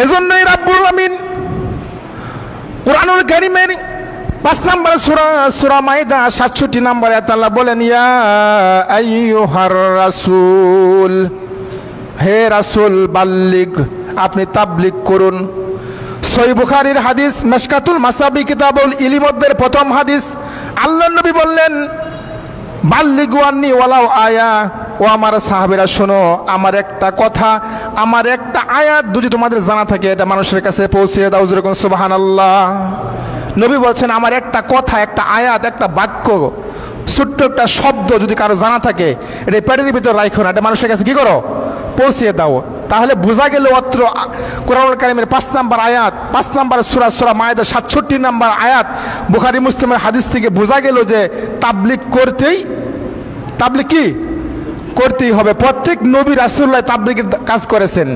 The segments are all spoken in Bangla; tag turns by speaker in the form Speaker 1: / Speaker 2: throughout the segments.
Speaker 1: এজন্যই রাব্বুল আমিন কোরআনুল কারিমের পাঁচ নম্বর সুরা সুরা মাইদা সাতষট্টি নম্বর আল্লাহ বলেন, ইয়া আইয়ুহার রাসূল, হে রাসূল, বাল্লিগ, আপনি তাবলিগ করুন। সই বুখারীর হাদিস, মেশকাতুল মাসাবি কিতাবুল ইলিমদ্দের প্রথম হাদিস। আল্লাহ নবী বললেন বাল্লিগুয়ান্নি ওয়ালাও আয়া। ও আমার সাহাবেরা, শোনো, আমার একটা কথা, আমার একটা আয়াত যদি তোমাদের জানা থাকে, এটা মানুষের কাছে পৌঁছে দাও যেরকম সুবাহান আল্লাহ নবী বলছেন, আমার একটা কথা, একটা আয়াত, একটা বাক্য, ছোট্ট একটা শব্দ যদি কারও জানা থাকে, এটা পেটের ভিতর রাখো না, এটা মানুষের কাছে কি করো? পৌঁছিয়ে দাও। তাহলে বোঝা গেল অত্র কোরআনুল কারিমের পাঁচ নাম্বার আয়াত, পাঁচ নাম্বার সুরা সুরা মায়েদের সাতষট্টি নাম্বার আয়াত, বুখারি, মুসলিমের হাদিস থেকে বোঝা গেল যে তাবলিক করতেই তাবলিক কি? করতেই হবে। প্রত্যেক নবী রাসুল্লাহ তাবলিগের কাজ করেছেন।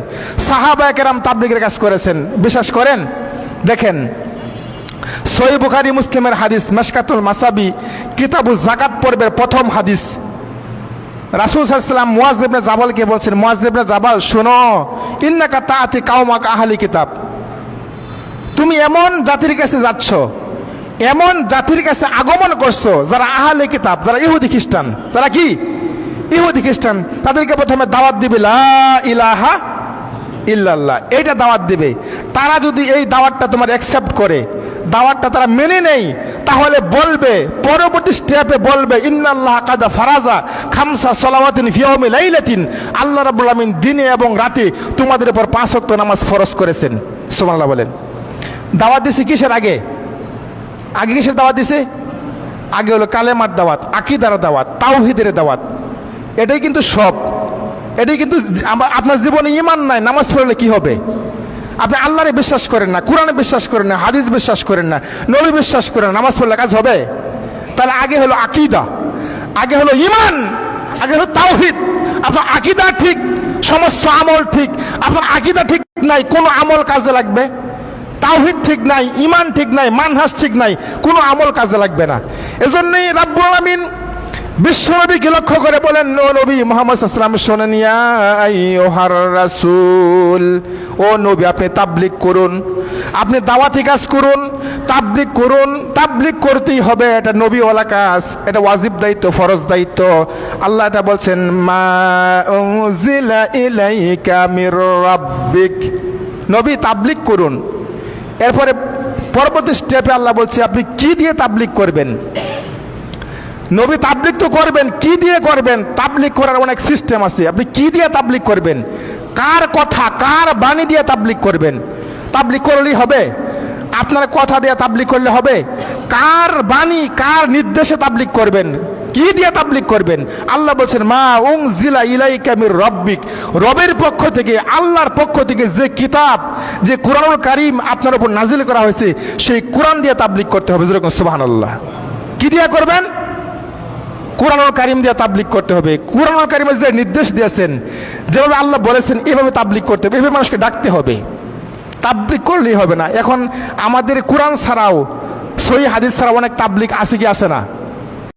Speaker 1: সাহাবা কেরাম তাবলিগের কাজ করেছেন। বিশ্বাস করেন? দেখেন সই বুখারি মুসলিমের হাদিস, মেশকাতুল মাসাবি কিতাবু জাকাত পর্বের প্রথম হাদিস। রাসুল সাল্লাম মুয়াজিবনে জাবালকে বলছেন মুয়াজিবনে জাবাল, শোনো, ইন্নাকা তাআতি কাউমাক আহলি কিতাব। তুমি এমন জাতির কাছে যাচ্ছ, এমন জাতির কাছে আগমন করছ, যারা আহলে কিতাব, যারা ইহুদি খ্রিস্টান। তারা কি? ইহুদি খ্রিস্টান, তাদেরকে প্রথমে দাওয়াত দিবে ইলাহা ইল্লাল্লাহ। এইটা দাওয়াত দিবে। তারা যদি এই দাওয়াতটা তোমার অ্যাকসেপ্ট করে, দাওয়াতটা তারা মেনে নেই, তাহলে বলবে, পরবর্তী স্টেপে বলবে, ইন্নাল্লাহ কাদা ফারাজা খামসা সলাওয়াতিন ফিয়াউমি লাইলাতিন। আল্লাহ রাব্বুল আমিন দিনে এবং রাতে তোমাদের উপর পাঁচ ওয়াক্ত নামাজ ফরজ করেছেন। সুবহানাল্লাহ বলেন। দাওয়াত দিছে কিসের আগে? আগে কিসের দাওয়াত দিছে? আগে হলো কালেমার দাওয়াত, আকিদার দাওয়াত, তাওহিদের দাওয়াত। এটাই কিন্তু সব। এটাই কিন্তু আপনার জীবনে ইমান নাই, নামাজ পড়লে কি হবে? আপনি আল্লাহরে বিশ্বাস করেন না, কোরআনে বিশ্বাস করেন না, হাদিস বিশ্বাস করেন না, নবী বিশ্বাস করেন নামাজ পড়লে কাজ হবে? তাহলে আগে হলো আকিদা, আগে হলো ইমান আগে হলো তাওহিদ। আপনার আকিদা ঠিক, সমস্ত আমল ঠিক, আপনার আকিদা ঠিক নাই, কোন আমল কাজে লাগবে? তাওহিদ ঠিক নাই ইমান ঠিক নাই মানহাস ঠিক নাই, কোনো আমল কাজে লাগবে না। এজন্যই রাব্বুল আলামিন বিশ্বনবীকে লক্ষ্য করে বলেন, ও নবী মোহাম্মদ আসলাম শোনেন ইয়া আইয়ুহার রাসূল। ও নবী, আপনি তাবলিগ করুন, আপনি দাওয়াতি কাজ করুন, তাবলিগ করুন, তাবলিগ করতেই হবে, এটা নবীওয়ালা কাজ, এটা ওয়াজিব দায়িত্ব, ফরজ দায়িত্ব। আল্লাহ এটা বলছেন, মা মির রাব্বিক। নবী, তাবলিগ করুন। এরপরে পরবর্তী স্টেপে আল্লাহ বলছে, আপনি কি দিয়ে তাবলিগ করবেন? নবী তাবলিক তো করবেন, কি দিয়ে করবেন? তাবলিক করার অনেক সিস্টেম আছে। আপনি কি দিয়ে তাবলিক করবেন? কার কথা, কার বাণী দিয়ে তাবলিক করবেন? তাবলিক করলেই হবে। আপনার কথা দিয়ে তাবলিক করলে হবে। কার বাণী, কার নির্দেশে তাবলিক করবেন? কি দিয়ে তাবলিক করবেন? আল্লাহ বলছেন, মা উং জিলা ইলাই কামির রব্বিক। রবের পক্ষ থেকে, আল্লাহর পক্ষ থেকে যে কিতাব, যে কোরআনুল কারিম আপনার উপর নাজিল করা হয়েছে, সেই কোরআন দিয়ে তাবলিক করতে হবে। যেরকম সুবাহান আল্লাহ কি দিয়ে করবেন? কোরআনুল কারিম দিয়ে তাবলিক করতে হবে। কোরআনুল কারিমে যে নির্দেশ দিয়েছেন, যেভাবে আল্লাহ বলেছেন, এভাবে তাবলিক করতে হবে, এভাবে মানুষকে ডাকতে হবে। তাবলিক করলেই হবে না। এখন আমাদের কোরআন ছাড়াও সই হাদিস ছাড়াও অনেক তাবলিক আসে কি আসে না?